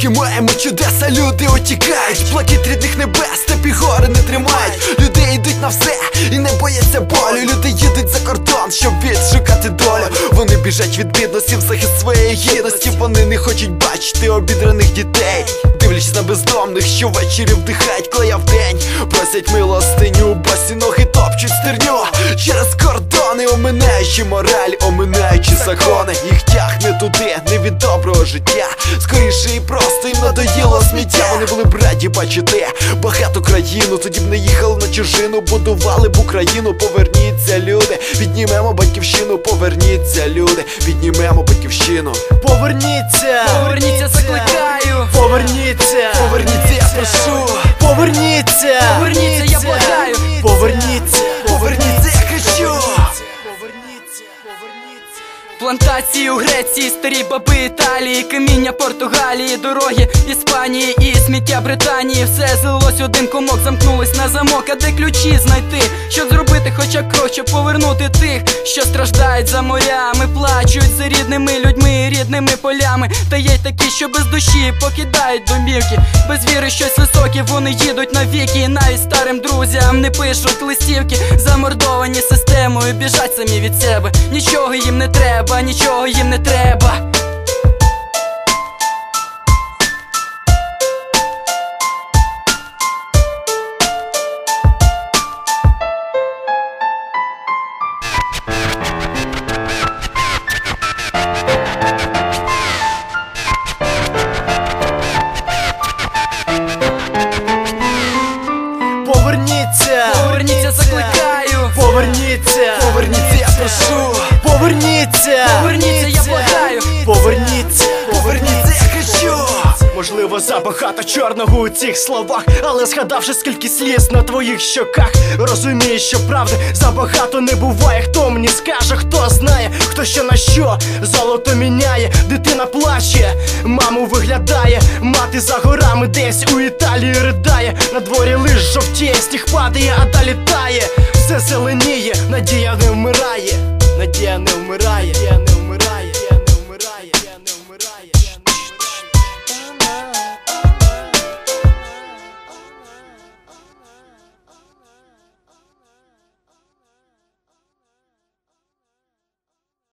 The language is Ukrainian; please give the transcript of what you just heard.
Поки маємо чудеса, люди утікають, блакит рідних небес, тепі гори не тримають. Люди йдуть на все і не бояться болю. Люди їдуть за кордон, щоб відшукати долю. Вони біжать від бідності в захист своєї гідності. Вони не хочуть бачити обідраних дітей. Дивлячись на бездомних, що ввечері вдихають, коли я вдень Просять милостиню, босі ноги топчуть стерню Через кордони, оминаючи мораль, оминаючи закони. Їх тягне туди, не від доброго життя. Скоріше і просто їм надоїло сміття. Вони були б раді бачити багату країну. Тоді б не їхали на чужину, будували б Україну. Поверніться, люди, піднімемо батьківщину, поверніться, люди, піднімемо батьківщину. Поверніться, Поверніться, закликаю! Поверніться, Поверніться, я прошу, поверніться, Поверніться, Плантації у Греції, старі баби Італії, каміння Португалії, дороги Іспанії і сміття Британії. Все злилось один комок, замкнулось на замок, а де ключі знайти, щоб крок, щоб повернути тих, що страждають за морями, плачуть за рідними людьми, рідними полями. Та є й такі, що без душі покидають домівки, без віри щось високе, вони їдуть навіки. І навіть старим друзям не пишуть листівки, замордовані системою, біжать самі від себе. Нічого їм не треба, нічого їм не треба. Поверніться, Поверніться, я прошу, поверніться, Поверніться, я благаю. поверніться, поверніться, Можливо, забагато чорного у цих словах, але згадавши скільки сліз на твоїх щоках, розумієш, що правди забагато не буває. Хто мені скаже, хто знає, хто що на що золото міняє, дитина плаче, маму виглядає, мати за горами десь у Італії ридає. На дворі лиш жовтіє, сніг падає, а далі тає. Все зеленіє, надія не вмирає, надія не вмирає,